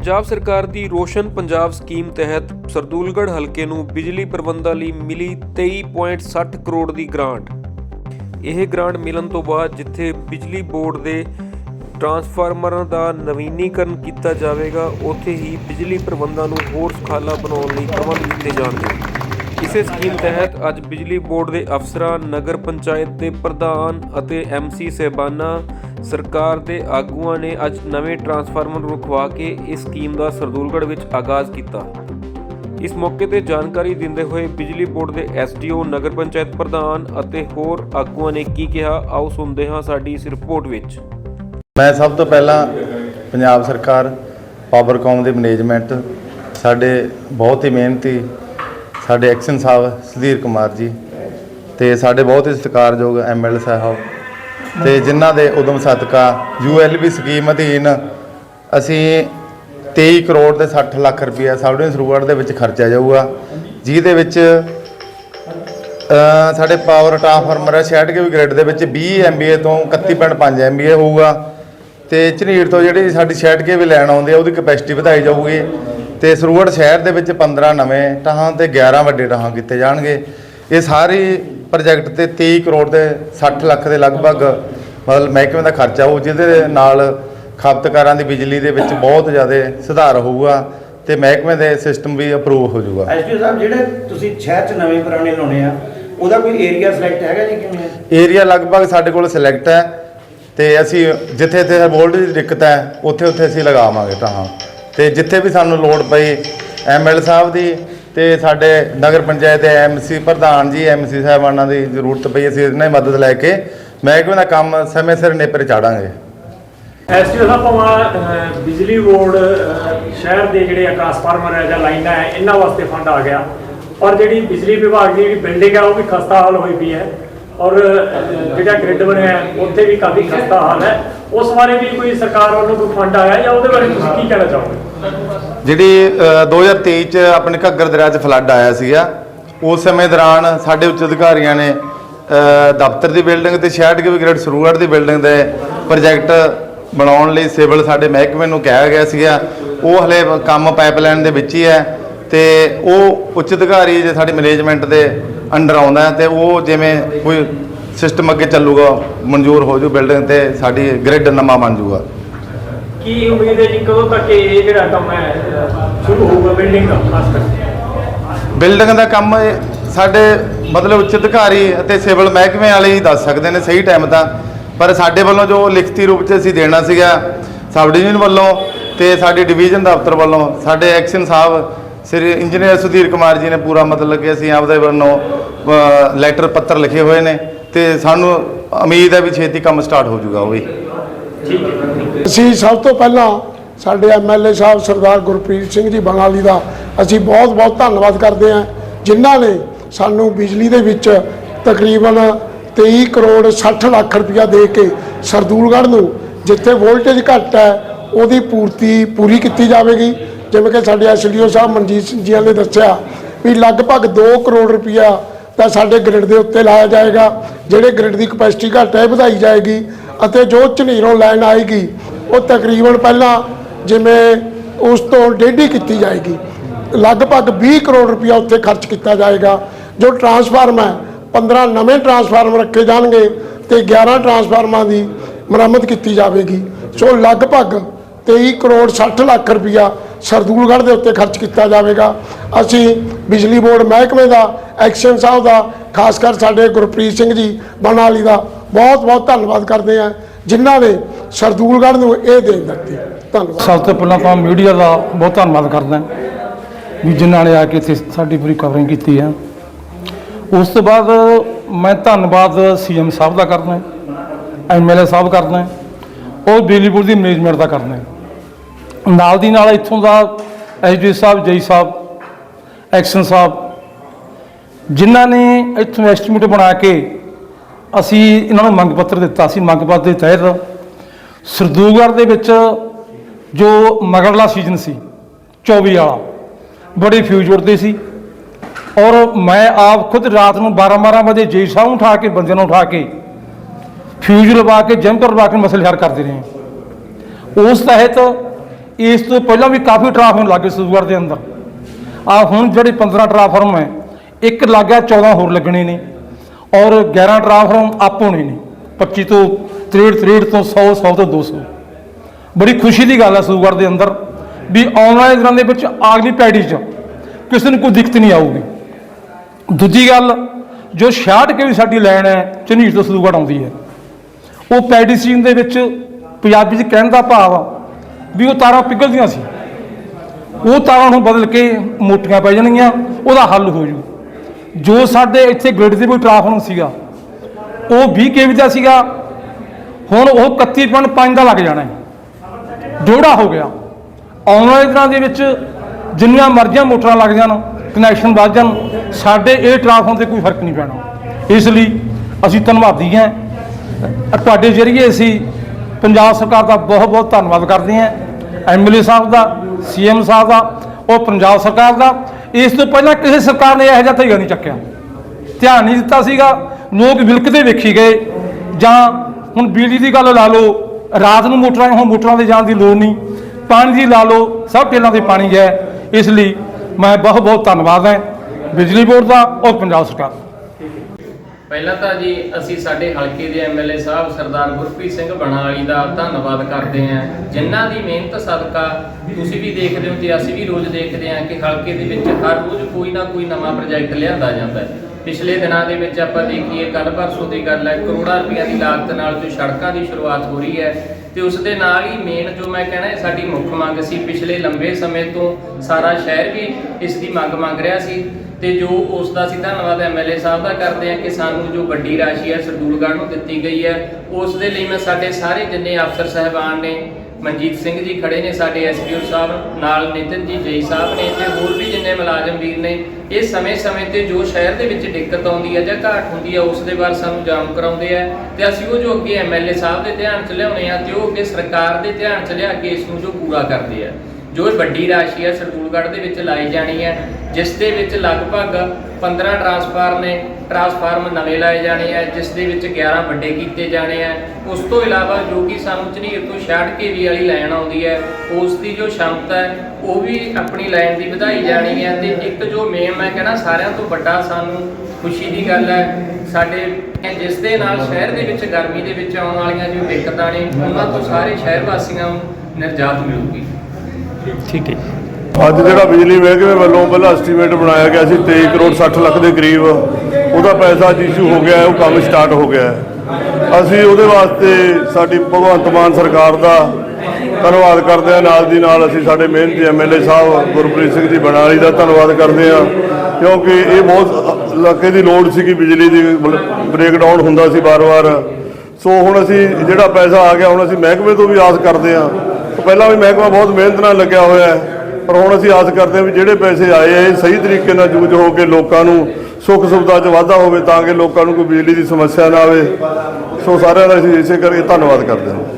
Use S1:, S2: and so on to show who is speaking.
S1: ਪੰਜਾਬ ਸਰਕਾਰ ਦੀ ਰੋਸ਼ਨ ਪੰਜਾਬ ਸਕੀਮ ਤਹਿਤ ਸਰਦੂਲਗੜ੍ਹ ਹਲਕੇ ਨੂੰ ਬਿਜਲੀ ਪ੍ਰਬੰਧਾਂ ਲਈ ਮਿਲੀ 23.60 ਕਰੋੜ ਦੀ ਗ੍ਰਾਂਟ। ਇਹ ਗ੍ਰਾਂਟ ਮਿਲਣ ਤੋਂ ਬਾਅਦ ਜਿੱਥੇ ਬਿਜਲੀ ਬੋਰਡ ਦੇ ਟਰਾਂਸਫਾਰਮਰਾਂ ਦਾ ਨਵੀਨੀਕਰਨ ਕੀਤਾ ਜਾਵੇਗਾ, ਉੱਥੇ ਹੀ ਬਿਜਲੀ ਪ੍ਰਬੰਧਾਂ ਨੂੰ ਹੋਰ ਸੁਖਾਲਾ ਬਣਾਉਣ ਲਈ ਪ੍ਰਬੰਧ ਕੀਤੇ ਜਾਣਗੇ। ਇਸੇ ਸਕੀਮ ਤਹਿਤ ਅੱਜ ਬਿਜਲੀ ਬੋਰਡ ਦੇ ਅਫਸਰਾਂ, ਨਗਰ ਪੰਚਾਇਤ ਦੇ ਪ੍ਰਧਾਨ ਅਤੇ ਐਮਸੀ ਸਹਿਬਾਨਾਂ, ਸਰਕਾਰ ਦੇ ਆਗੂਆਂ ਨੇ ਅੱਜ ਨਵੇਂ ਟਰਾਂਸਫਾਰਮਰ ਰਖਵਾ ਕੇ ਇਸ ਸਕੀਮ ਦਾ ਸਰਦੂਲਗੜ੍ਹ ਵਿੱਚ ਆਗਾਜ਼ ਕੀਤਾ। ਇਸ ਮੌਕੇ ਤੇ ਜਾਣਕਾਰੀ ਦਿੰਦੇ ਹੋਏ ਬਿਜਲੀ ਬੋਰਡ ਦੇ ਐਸਡੀਓ ਨਗਰ ਪੰਚਾਇਤ ਪ੍ਰਧਾਨ ਅਤੇ ਹੋਰ ਆਗੂਆਂ ਨੇ ਕੀ ਕਿਹਾ, ਆਓ ਸੁਣਦੇ ਹਾਂ ਸਾਡੀ ਇਸ ਰਿਪੋਰਟ ਵਿੱਚ।
S2: ਮੈਂ ਸਭ ਤੋਂ ਪਹਿਲਾਂ ਪੰਜਾਬ ਸਰਕਾਰ, ਪਾਵਰਕਾਮ ਦੇ ਮੈਨੇਜਮੈਂਟ, ਸਾਡੇ ਬਹੁਤ ਹੀ ਮਿਹਨਤੀ ਸਾਡੇ ਐਕਸ਼ਨ ਸਾਹਿਬ ਸੁਧੀਰ ਕੁਮਾਰ ਜੀ ਤੇ ਸਾਡੇ ਬਹੁਤ ਹੀ ਸਤਿਕਾਰਯੋਗ ਐਮਐਲ ਸਾਹਿਬ ਤੇ ਜਿਨ੍ਹਾਂ ਦੇ ਉਦਮ ਸਦਕਾ ਯੂਐਲਬੀ ਸਕੀਮ ਅਧੀਨ ਅਸੀਂ 23 ਕਰੋੜ ਤੇ 60 ਲੱਖ ਰੁਪਇਆ ਸਾਬਡੀਨ ਸਰੂਵਰ ਦੇ ਵਿੱਚ ਖਰਚਿਆ ਜਾਊਗਾ, ਜਿਹਦੇ ਵਿੱਚ ਸਾਡੇ ਪਾਵਰ ਟਰਾਂਸਫਾਰਮਰ ਹੈ 66 ਕੇ ਵੀ ਗ੍ਰਿਡ ਦੇ ਵਿੱਚ 20 ਐਮਬੀਏ ਤੋਂ 31.5 ਐਮਬੀਏ ਹੋਊਗਾ ਤੇ ਝਨੀਰ ਤੋਂ ਜਿਹੜੀ ਸਾਡੀ 66 ਕੇ ਵੀ ਲੈਣ ਆਉਂਦੀ ਆ ਉਹਦੀ ਕਪੈਸਿਟੀ ਵਧਾਈ ਜਾਊਗੀ। ਤੇ ਸਰੂਵਰ ਸ਼ਹਿਰ ਦੇ ਵਿੱਚ 15 ਨਵੇਂ ਟਾਹਾਂ ਤੇ 11 ਵੱਡੇ ਟਾਹਾਂ ਕੀਤੇ ਜਾਣਗੇ। ਇਹ ਸਾਰੀ ਪ੍ਰੋਜੈਕਟ ਤੇ 23 ਕਰੋੜ ਤੇ 60 ਲੱਖ ਦੇ ਲਗਭਗ ਮਤਲਬ ਮਹਿਕਮੇ ਦਾ ਖਰਚਾ ਹੋਊ ਜਿਹਦੇ ਨਾਲ ਖਪਤਕਾਰਾਂ ਦੀ ਬਿਜਲੀ ਦੇ ਵਿੱਚ ਬਹੁਤ ਜ਼ਿਆਦਾ ਸੁਧਾਰ ਹੋਊਗਾ ਤੇ ਮਹਿਕਮੇ ਦੇ ਸਿਸਟਮ ਵੀ ਅਪਰੂਵ ਹੋ ਜਾਊਗਾ।
S3: ਐਸਪੀ ਸਾਹਿਬ ਜਿਹੜੇ ਤੁਸੀਂ ਸ਼ਹਿਰ ਚ ਨਵੇਂ ਪੁਰਾਣੇ ਲਾਉਣੇ ਆ ਉਹਦਾ ਕੋਈ ਏਰੀਆ ਸਿਲੈਕਟ ਹੈਗਾ ਜੀ ਕਿਵੇਂ?
S2: ਏਰੀਆ ਲਗਭਗ ਸਾਡੇ ਕੋਲ ਸਿਲੈਕਟ ਹੈ ਤੇ ਅਸੀਂ ਜਿੱਥੇ ਜਿੱਥੇ ਵੋਲਟੇਜ ਦੀ ਦਿੱਕਤ ਹੈ ਉੱਥੇ ਉੱਥੇ ਅਸੀਂ ਲਗਾਵਾਂਗੇ ਟਾਹਾਂ। ਤੇ ਜਿੱਥੇ ਵੀ ਸਾਨੂੰ ਲੋੜ ਪਈ ਐਮਐਲ ਸਾਹਿਬ ਦੀ ਤੇ ਸਾਡੇ ਨਗਰ ਪੰਚਾਇਤ ਦੇ ਐਮਸੀ ਪ੍ਰਧਾਨ ਜੀ ਐਮਸੀ ਸਾਹਿਬਾਨਾਂ ਦੀ ਜ਼ਰੂਰਤ ਪਈ, ਅਸੀਂ ਇਹਨਾਂ ਦੀ ਮਦਦ ਲੈ ਕੇ ਮਹਿਕਮੇ ਦਾ ਕੰਮ ਸਮੇਂ ਸਿਰ ਨੇਪਰੇ ਚਾੜਾਂਗੇ।
S4: ਐਸਟੀਓ ਸਾਹਿਬ ਭਾਵਾਂ ਬਿਜਲੀ ਬੋਰਡ ਸ਼ਹਿਰ ਦੇ ਜਿਹੜੇ ਆ ਟਰਾਂਸਫਾਰਮਰ ਹੈ ਜਾਂ ਲਾਈਨਾਂ ਹੈ, ਇਹਨਾਂ ਵਾਸਤੇ ਫੰਡ ਆ ਗਿਆ। ਔਰ ਜਿਹੜੀ ਬਿਜਲੀ ਵਿਭਾਗ ਦੀ ਜਿਹੜੀ ਬਿਲਡਿੰਗ ਹੈ, ਉਹ ਵੀ ਖਸਤਾ ਹਾਲ ਹੋਈ ਪਈ ਹੈ। ਔਰ ਜਿਹੜਾ ਗ੍ਰਿਡ ਬਣਿਆ ਉੱਥੇ ਵੀ ਕਾਫੀ ਖਸਤਾ ਹਾਲ ਹੈ। ਉਸ ਬਾਰੇ ਵੀ ਕੋਈ ਸਰਕਾਰ ਵੱਲੋਂ ਕੋਈ ਫੰਡ ਆਇਆ ਜਾਂ ਉਹਦੇ ਬਾਰੇ ਤੁਸੀਂ ਕੀ ਕਹਿਣਾ ਚਾਹੋਗੇ?
S2: ਜਿਹੜੀ ਅ, 2023 ਚ ਆਪਣੇ ਘੱਗਰ ਦਰਿਆ 'ਚ ਫਲੱਡ ਆਇਆ ਸੀਗਾ ਉਸ ਸਮੇਂ ਦੌਰਾਨ ਸਾਡੇ ਉੱਚ ਅਧਿਕਾਰੀਆਂ ਨੇ ਦਫ਼ਤਰ ਦੀ ਬਿਲਡਿੰਗ ਤੇ 66 ਕੇ ਗ੍ਰੇਡ ਸਰੂਗੜ ਦੀ ਬਿਲਡਿੰਗ ਦੇ ਪ੍ਰੋਜੈਕਟ ਬਣਾਉਣ ਲਈ ਸਿਵਲ ਸਾਡੇ ਮਹਿਕਮੇ ਨੂੰ ਕਿਹਾ ਗਿਆ ਸੀਗਾ। ਉਹ ਹਲੇ ਕੰਮ ਪਾਈਪਲਾਈਨ ਦੇ ਵਿੱਚ ਹੀ ਹੈ ਤੇ ਉਹ ਉੱਚ ਅਧਿਕਾਰੀ ਜੇ ਸਾਡੀ ਮੈਨੇਜਮੈਂਟ ਦੇ ਅੰਡਰ ਆਉਂਦਾ ਹੈ ਤੇ ਉਹ ਜਿਵੇਂ ਕੋਈ ਸਿਸਟਮ ਅੱਗੇ ਚੱਲੂਗਾ ਮਨਜ਼ੂਰ ਹੋ ਜੂ ਬਿਲਡਿੰਗ ਤੇ ਸਾਡੀ ਗ੍ਰਿਡ ਨਵਾਂ ਬਣ ਜੂਗਾ।
S4: ਕੀ ਉਮੀਦ ਹੈ ਜੀ ਕਦੋਂ ਤੱਕ ਇਹ ਜਿਹੜਾ ਕੰਮ ਹੈ ਸ਼ੁਰੂ ਹੋਊਗਾ ਬਿਲਡਿੰਗ ਦਾ? ਖਾਸ ਕਰਕੇ
S2: ਬਿਲਡਿੰਗ ਦਾ ਕੰਮ ਸਾਡੇ ਮਤਲਬ ਉੱਚ ਅਧਿਕਾਰੀ ਅਤੇ ਸਿਵਲ ਮਹਿਕਮੇ ਵਾਲੇ ਹੀ ਦੱਸ ਸਕਦੇ ਨੇ ਸਹੀ ਟਾਈਮ ਦਾ ਪਰ ਸਾਡੇ ਵੱਲੋਂ ਜੋ ਲਿਖਤੀ ਰੂਪ 'ਚ ਅਸੀਂ ਦੇਣਾ ਸੀਗਾ ਸਬ ਡਿਵੀਜ਼ਨ ਵੱਲੋਂ ਤੇ ਸਾਡੇ ਡਿਵੀਜ਼ਨ ਦਫ਼ਤਰ ਵੱਲੋਂ, ਸਾਡੇ ਐਕਸ਼ਨ ਸਾਹਿਬ ਸ੍ਰੀ ਇੰਜੀਨੀਅਰ ਸੁਧੀਰ ਕੁਮਾਰ ਜੀ ਨੇ ਪੂਰਾ ਮਤਲਬ ਕਿ ਅਸੀਂ ਆਪਦੇ ਵੱਲੋਂ ਲੈਟਰ ਪੱਤਰ ਲਿਖੇ ਹੋਏ ਨੇ ਤੇ ਸਾਨੂੰ ਉਮੀਦ ਹੈ ਵੀ ਛੇਤੀ ਕੰਮ ਸਟਾਰਟ ਹੋ ਜਾਊਗਾ ਉਹ ਵੀ।
S5: ਅਸੀਂ ਸਭ ਤੋਂ ਪਹਿਲਾਂ ਸਾਡੇ ਐਮਐਲਏ ਸਾਹਿਬ ਸਰਦਾਰ ਗੁਰਪ੍ਰੀਤ ਸਿੰਘ ਜੀ ਬਨਾਲੀ ਦਾ ਅਸੀਂ ਬਹੁਤ ਬਹੁਤ ਧੰਨਵਾਦ ਕਰਦੇ ਹਾਂ, ਜਿਨ੍ਹਾਂ ਨੇ ਸਾਨੂੰ ਬਿਜਲੀ ਦੇ ਵਿੱਚ ਤਕਰੀਬਨ 23 ਕਰੋੜ 60 ਲੱਖ ਰੁਪਇਆ ਦੇ ਕੇ ਸਰਦੂਲਗੜ੍ਹ ਨੂੰ, ਜਿੱਥੇ ਵੋਲਟੇਜ ਘੱਟ ਹੈ, ਉਹਦੀ ਪੂਰਤੀ ਪੂਰੀ ਕੀਤੀ ਜਾਵੇਗੀ। ਜਿਵੇਂ ਕਿ ਸਾਡੇ ਐਸਡੀਓ ਸਾਹਿਬ ਮਨਜੀਤ ਸਿੰਘ ਜੀ ਨੇ ਦੱਸਿਆ ਵੀ ਲਗਭਗ 2 ਕਰੋੜ ਰੁਪਇਆ ਤਾਂ ਸਾਡੇ ਗ੍ਰਿਡ ਦੇ ਉੱਤੇ ਲਾਇਆ ਜਾਏਗਾ, ਜਿਹੜੇ ਗ੍ਰਿਡ ਦੀ ਕਪੈਸਿਟੀ ਘੱਟ ਹੈ, ਵਧਾਈ ਜਾਏਗੀ। ਅਤੇ ਜੋ ਝਨੀਰੋਂ ਲਾਈਨ ਆਏਗੀ, ਉਹ ਤਕਰੀਬਨ ਪਹਿਲਾਂ ਜਿਵੇਂ ਉਸ ਤੋਂ ਡੇਢੀ ਕੀਤੀ ਜਾਏਗੀ। ਲਗਭਗ 20 ਕਰੋੜ ਰੁਪਇਆ ਉੱਥੇ ਖਰਚ ਕੀਤਾ ਜਾਏਗਾ। ਜੋ ਟਰਾਂਸਫਾਰਮ ਹੈ 15 ਨਵੇਂ ਟਰਾਂਸਫਾਰਮ ਰੱਖੇ ਜਾਣਗੇ ਤੇ 11 ਟਰਾਂਸਫਾਰਮਾਂ ਦੀ ਮੁਰੰਮਤ ਕੀਤੀ ਜਾਵੇਗੀ। ਸੋ ਲਗਭਗ 23 ਕਰੋੜ 60 ਲੱਖ ਰੁਪਇਆ ਸਰਦੂਲਗੜ੍ਹ ਦੇ ਉੱਤੇ ਖਰਚ ਕੀਤਾ ਜਾਵੇਗਾ। ਅਸੀਂ ਬਿਜਲੀ ਬੋਰਡ ਮਹਿਕਮੇ ਦਾ, ਐਕਸ਼ਨ ਸਾਹਿਬ ਦਾ, ਖਾਸ ਕਰ ਸਾਡੇ ਗੁਰਪ੍ਰੀਤ ਸਿੰਘ ਜੀ ਬਨਾਲੀ ਦਾ ਬਹੁਤ ਬਹੁਤ ਧੰਨਵਾਦ ਕਰਦੇ ਹਾਂ, ਜਿਨ੍ਹਾਂ ਨੇ ਸਰਦੂਲਗੜ੍ਹ ਨੂੰ ਇਹ ਦੇਣ ਦਿੱਤੀ। ਧੰਨਵਾਦ।
S6: ਸਭ ਤੋਂ ਪਹਿਲਾਂ ਤਾਂ ਮੀਡੀਆ ਦਾ ਬਹੁਤ ਧੰਨਵਾਦ ਕਰਦਾ ਵੀ ਜਿਨ੍ਹਾਂ ਨੇ ਆ ਕੇ ਇੱਥੇ ਸਾਡੀ ਪੂਰੀ ਕਵਰਿੰਗ ਕੀਤੀ ਹੈ। ਉਸ ਤੋਂ ਬਾਅਦ ਮੈਂ ਧੰਨਵਾਦ ਸੀਐਮ ਸਾਹਿਬ ਦਾ ਕਰਦਾ ਐਮਐਲਏ ਸਾਹਿਬ ਕਰਦਾ ਔਰ ਬਿਜਲੀ ਬੋਰਡ ਦੀ ਮੈਨੇਜਮੈਂਟ ਦਾ ਕਰਨਾ ਨਾਲ ਦੀ ਨਾਲ ਇੱਥੋਂ ਦਾ ਐਸਡੀ ਸਾਹਿਬ ਜਈ ਸਾਹਿਬ, ਐਕਸ਼ਨ ਸਾਹਿਬ, ਜਿਨ੍ਹਾਂ ਨੇ ਇੱਥੋਂ ਐਸਟੀਮੇਟ ਬਣਾ ਕੇ ਅਸੀਂ ਇਹਨਾਂ ਨੂੰ ਮੰਗ ਪੱਤਰ ਦਿੱਤਾ ਸੀ। ਮੰਗ ਪੱਤਰ ਦੇ ਤਹਿਤ ਸਰਦੂਗੜ੍ਹ ਦੇ ਵਿੱਚ ਜੋ ਮਗਰਲਾ ਸੀਜ਼ਨ ਸੀ 24 ਵਾਲਾ, ਬੜੇ ਫਿਊਜ਼ ਉੜਦੇ ਸੀ। ਔਰ ਮੈਂ ਆਪ ਖੁਦ ਰਾਤ ਨੂੰ 12 12 ਵਜੇ ਜੇਈ ਸਾਹਿਬ ਨੂੰ ਉਠਾ ਕੇ, ਬੰਦਿਆਂ ਨੂੰ ਉਠਾ ਕੇ ਫਿਊਜ਼ ਲਵਾ ਕੇ ਜੰਪਰ ਲਵਾ ਕੇ ਮਸਲੇ ਹੱਲ ਕਰਦੇ ਰਹੇ ਉਸ ਤਹਿਤ ਇਸ ਤੋਂ ਪਹਿਲਾਂ ਵੀ ਕਾਫੀ ਟਰਾਫਾਰਮ ਲੱਗੇ ਸੂਗਰ ਦੇ ਅੰਦਰ। ਆ ਹੁਣ ਜਿਹੜੇ 15 ਟਰਾਫਾਰਮ ਹੈ, ਇੱਕ ਲੱਗਿਆ 14 ਹੋਰ ਲੱਗਣੇ ਨੇ ਔਰ 11 ਟਰਾਫਾਰਮ ਅਪ ਹੋਣੇ ਨੇ 25 ਤੋਂ 63 63 ਤੋਂ 100 100 ਤੋਂ 200 ਬੜੀ ਖੁਸ਼ੀ ਦੀ ਗੱਲ ਹੈ ਸੂਗਰ ਦੇ ਅੰਦਰ ਵੀ ਆਉਣ ਵਾਲੇ ਦਿਨਾਂ ਦੇ ਵਿੱਚ ਆਗਲੀ ਪੈੜੀ 'ਚ ਕਿਸੇ ਨੂੰ ਕੋਈ ਦਿੱਕਤ ਨਹੀਂ ਆਊਗੀ। ਦੂਜੀ ਗੱਲ, ਜੋ 66 ਕੇ ਵੀ ਸਾਡੀ ਲਾਈਨ ਹੈ ਝਨੀਰ ਤੋਂ ਸੂਗੜ ਆਉਂਦੀ ਹੈ, ਉਹ ਪੈਡੀ ਦੇ ਵਿੱਚ ਪੰਜਾਬੀ 'ਚ ਕਹਿਣ ਦਾ ਭਾਵ ਆ ਵੀ ਉਹ ਤਾਰਾਂ ਪਿਘਲਦੀਆਂ ਸੀ। ਉਹ ਤਾਰਾਂ ਨੂੰ ਬਦਲ ਕੇ ਮੋਟੀਆਂ ਪੈ ਜਾਣਗੀਆਂ, ਉਹਦਾ ਹੱਲ ਹੋ ਜੂ। ਜੋ ਸਾਡੇ ਇੱਥੇ ਗ੍ਰਿਡ ਦੇ ਕੋਈ ਟਰਾਫਾਰਮ ਸੀਗਾ, ਉਹ 20 ਕੇਵੀ ਦਾ ਸੀਗਾ, ਹੁਣ ਉਹ 31.5 ਦਾ ਲੱਗ ਜਾਣਾ ਹੈ। ਜੋੜਾ ਹੋ ਗਿਆ। ਆਉਣ ਵਾਲੇ ਦਿਨਾਂ ਦੇ ਵਿੱਚ ਜਿੰਨੀਆਂ ਮਰਜ਼ੀਆਂ ਮੋਟਰਾਂ ਲੱਗ ਜਾਣ ਕਨੈਕਸ਼ਨ ਵੱਧ ਜਾਣ, ਸਾਡੇ ਇਹ ਟਰਾਫਾਰਮ ਤੇ ਕੋਈ ਫ਼ਰਕ ਨਹੀਂ ਪੈਣਾ। ਇਸ ਲਈ ਅਸੀਂ ਧੰਨਵਾਦੀ ਹਾਂ। ਤੁਹਾਡੇ ਜ਼ਰੀਏ ਅਸੀਂ ਪੰਜਾਬ ਸਰਕਾਰ ਦਾ ਬਹੁਤ ਬਹੁਤ ਧੰਨਵਾਦ ਕਰਦੇ ਹਾਂ। ਐਮਐਲਏ ਸਾਹਿਬ ਦਾ ਸੀਐਮ ਸਾਹਿਬ ਦਾ, ਉਹ ਪੰਜਾਬ ਸਰਕਾਰ ਦਾ। ਇਸ ਤੋਂ ਪਹਿਲਾਂ ਕਿਸੇ ਸਰਕਾਰ ਨੇ ਇਹੋ ਜਿਹਾ ਧਈਆ ਨਹੀਂ ਚੱਕਿਆ। ਧਿਆਨ ਨਹੀਂ ਦਿੱਤਾ ਸੀਗਾ। ਲੋਕ ਵਿਲਕਦੇ ਵੇਖੀ ਗਏ। ਜਾਂ ਹੁਣ ਬਿਜਲੀ ਦੀ ਗੱਲ ਲਾ ਲਓ, ਰਾਤ ਨੂੰ ਮੋਟਰਾਂ ਹੁਣ ਮੋਟਰਾਂ ਤੇ ਜਾਣ ਦੀ ਲੋੜ ਨਹੀਂ। ਪਾਣੀ ਦੀ ਲਾ ਲਓ, ਸਭ ਟੇਲਾਂ ਤੇ ਪਾਣੀ ਹੈ। ਇਸ ਲਈ ਮੈਂ ਬਹੁਤ ਬਹੁਤ ਧੰਨਵਾਦ ਹੈ। ਬਿਜਲੀ ਬੋਰਡ ਦਾ ਔਰ ਪੰਜਾਬ ਸਰਕਾਰ ਦਾ।
S7: ਪਹਿਲਾਂ ਤਾਂ ਜੀ ਅਸੀਂ ਸਾਡੇ ਹਲਕੇ ਦੇ ਐਮਐਲਏ ਸਾਹਿਬ ਸਰਦਾਰ ਗੁਰਪ੍ਰੀਤ ਸਿੰਘ ਬਣਾਲੀ ਦਾ ਧੰਨਵਾਦ ਕਰਦੇ ਹਾਂ। ਜਿਨ੍ਹਾਂ ਦੀ ਮਿਹਨਤ, ਸਦਕਾ ਤੁਸੀਂ ਵੀ ਦੇਖਦੇ ਹੋ ਤੇ ਅਸੀਂ ਵੀ ਰੋਜ਼ ਦੇਖਦੇ ਹਾਂ ਕਿ ਹਲਕੇ ਦੇ ਵਿੱਚ ਹਰ ਰੋਜ਼ ਕੋਈ ਨਾ ਕੋਈ ਨਵਾਂ ਪ੍ਰੋਜੈਕਟ ਲਿਆਂਦਾ ਜਾਂਦਾ ਹੈ। ਪਿਛਲੇ ਦਿਨਾਂ ਦੇ ਵਿੱਚ ਆਪਾਂ ਦੇਖੀਏ ਕੱਲ ਪਰਸੋਂ ਦੀ ਗੱਲ ਹੈ, ਕਰੋੜਾਂ ਰੁਪਈਆ ਦੀ ਲਾਗਤ ਨਾਲ ਜੋ ਸੜਕਾਂ ਦੀ ਸ਼ੁਰੂਆਤ ਹੋ ਰਹੀ ਹੈ ਤੇ ਉਸ ਦੇ ਨਾਲ ਹੀ ਮੇਨ ਜੋ ਮੈਂ ਕਹਿਣਾ ਸਾਡੀ ਮੁੱਖ ਮੰਗ ਸੀ, ਪਿਛਲੇ ਲੰਬੇ ਸਮੇਂ ਤੋਂ ਸਾਰਾ ਸ਼ਹਿਰ ਵੀ ਇਸ ਦੀ ਮੰਗ ਮੰਗ ਰਿਹਾ ਸੀ। ਤੇ ਜੋ ਉਸ ਦਾ ਅਸੀਂ ਧੰਨਵਾਦ ਐਮਐਲਏ ਸਾਹਿਬ ਦਾ ਕਰਦੇ ਹਾਂ ਕਿ ਸਾਨੂੰ ਜੋ ਵੱਡੀ ਰਾਸ਼ੀ ਹੈ ਸਰਦੂਲਗੜ੍ਹ ਨੂੰ ਦਿੱਤੀ ਗਈ ਹੈ। ਉਸ ਦੇ ਲਈ ਮੈਂ ਸਾਡੇ ਸਾਰੇ ਜਿੰਨੇ ਅਫਸਰ ਸਹਿਬਾਨ ਨੇ, ਮਨਜੀਤ ਸਿੰਘ ਜੀ ਖੜੇ ਨੇ, ਸਾਡੇ ਐਸਪੀਓ ਸਾਹਿਬ, ਨਾਲ ਨਿਤਿਨ ਜੀ ਜਈ ਸਾਹਿਬ ਨੇ ਤੇ ਹੋਰ ਵੀ ਜਿੰਨੇ ਮੁਲਾਜ਼ਮ ਵੀਰ ਨੇ, ਇਹ ਸਮੇਂ-ਸਮੇਂ ਤੇ ਜੋ ਸ਼ਹਿਰ ਦੇ ਵਿੱਚ ਦਿੱਕਤ ਆਉਂਦੀ ਹੈ ਜਾਂ ਘਾਟ ਹੁੰਦੀ ਹੈ, ਉਸ ਦੇ ਬਾਰੇ ਸਾਨੂੰ ਜਾਣੂ ਕਰਾਉਂਦੇ ਆ ਤੇ ਅਸੀਂ ਉਹ ਜੋ ਅੱਗੇ ਐਮਐਲਏ ਸਾਹਿਬ ਦੇ ਧਿਆਨ 'ਚ ਲਿਆਉਣੇ ਆ ਤੇ ਉਹ ਅੱਗੇ ਸਰਕਾਰ ਦੇ ਧਿਆਨ 'ਚ ਲਿਆ ਕੇ ਇਸ ਨੂੰ ਜੋ ਪੂਰਾ ਕਰਦੇ ਆ। ਜੋ ਵੱਡੀ ਰਾਸ਼ੀ ਹੈ ਸਰਦੂਲਗੜ੍ਹ ਦੇ ਵਿੱਚ ਲਾਈ ਜਾਣੀ ਹੈ ਜਿਸ ਦੇ ਵਿੱਚ ਲਗਭਗ 15 ਟਰਾਂਸਫਾਰਮ ਨੇ, ਟਰਾਂਸਫਾਰਮ ਨਵੇਂ ਲਾਏ ਜਾਣੇ ਆ, ਜਿਸ ਦੇ ਵਿੱਚ 11 ਵੱਡੇ ਕੀਤੇ ਜਾਣੇ ਆ। ਉਸ ਤੋਂ ਇਲਾਵਾ ਜੋ ਕਿ ਸਾਨੂੰ ਝਨੀਰ ਤੋਂ 66 ਕੇਵੀ ਵਾਲੀ ਲਾਈਨ ਆਉਂਦੀ ਹੈ ਉਸ ਦੀ ਜੋ ਸ਼ਮਤਾ ਹੈ, ਉਹ ਵੀ ਆਪਣੀ ਲਾਈਨ ਦੀ ਵਧਾਈ ਜਾਣੀ ਹੈ ਤੇ ਇੱਕ ਜੋ ਮੇਨ ਮੈਂ ਕਹਿਣਾ ਸਾਰਿਆਂ ਤੋਂ ਵੱਡਾ ਸਾਨੂੰ ਖੁਸ਼ੀ ਦੀ ਗੱਲ ਹੈ ਸਾਡੇ ਜਿਸ ਦੇ ਨਾਲ ਸ਼ਹਿਰ ਦੇ ਵਿੱਚ ਗਰਮੀ ਦੇ ਵਿੱਚ ਆਉਣ ਵਾਲੀਆਂ ਜੋ ਦਿੱਕਤਾਂ ਨੇ, ਉਹਨਾਂ ਤੋਂ ਸਾਰੇ ਸ਼ਹਿਰ ਵਾਸੀਆਂ ਨੂੰ ਨਿਰਜਾਤ ਮਿਲੂਗੀ।
S1: ਠੀਕ ਹੈ
S8: ਅੱਜ ਜਿਹੜਾ ਬਿਜਲੀ ਮਹਿਕਮੇ ਵੱਲੋਂ ਪਹਿਲਾਂ ਐਸਟੀਮੇਟ ਬਣਾਇਆ ਗਿਆ ਸੀ 23 ਕਰੋੜ 60 ਲੱਖ ਦੇ ਕਰੀਬ, ਉਹਦਾ ਪੈਸਾ ਅੱਜ ਇਸ਼ੂ ਹੋ ਗਿਆ ਉਹ ਕੰਮ ਸਟਾਰਟ ਹੋ ਗਿਆ ਹੈ। ਅਸੀਂ ਉਹਦੇ ਵਾਸਤੇ ਸਾਡੀ ਭਗਵੰਤ ਮਾਨ ਸਰਕਾਰ ਦਾ ਧੰਨਵਾਦ ਕਰਦੇ ਹਾਂ। ਨਾਲ ਦੀ ਨਾਲ ਅਸੀਂ ਸਾਡੇ ਮਿਹਨਤੀ ਐਮਐਲਏ ਸਾਹਿਬ, ਗੁਰਪ੍ਰੀਤ ਸਿੰਘ ਜੀ ਬਣਾਲੀ ਦਾ ਧੰਨਵਾਦ ਕਰਦੇ ਹਾਂ, ਕਿਉਂਕਿ ਇਹ ਬਹੁਤ ਇਲਾਕੇ ਦੀ ਲੋੜ ਸੀ ਕਿ ਬਿਜਲੀ ਦੀ ਬ੍ਰੇਕਡਾਊਨ ਹੁੰਦਾ ਸੀ ਵਾਰ-ਵਾਰ। ਸੋ ਹੁਣ ਅਸੀਂ ਜਿਹੜਾ ਪੈਸਾ ਆ ਗਿਆ, ਹੁਣ ਅਸੀਂ ਮਹਿਕਮੇ ਤੋਂ ਵੀ ਆਸ ਕਰਦੇ ਹਾਂ ਪਹਿਲਾਂ ਵੀ ਮਹਿਕਮਾ ਬਹੁਤ ਮਿਹਨਤ ਨਾਲ ਲੱਗਿਆ ਹੋਇਆ ਹੈ, ਪਰ ਹੁਣ ਅਸੀਂ ਆਸ ਕਰਦੇ ਹਾਂ ਵੀ ਜਿਹੜੇ ਪੈਸੇ ਆਏ ਆ, ਇਹ ਸਹੀ ਤਰੀਕੇ ਨਾਲ ਯੂਜ਼ ਹੋ ਕੇ ਲੋਕਾਂ ਨੂੰ ਸੁੱਖ ਸੁਵਿਧਾ 'ਚ ਵਾਧਾ ਹੋਵੇ ਤਾਂ ਕਿ ਲੋਕਾਂ ਨੂੰ ਕੋਈ ਬਿਜਲੀ ਦੀ ਸਮੱਸਿਆ ਨਾ ਆਵੇ। ਸੋ ਸਾਰਿਆਂ ਦਾ ਅਸੀਂ ਇਸੇ ਕਰਕੇ ਧੰਨਵਾਦ ਕਰਦੇ ਹਾਂ।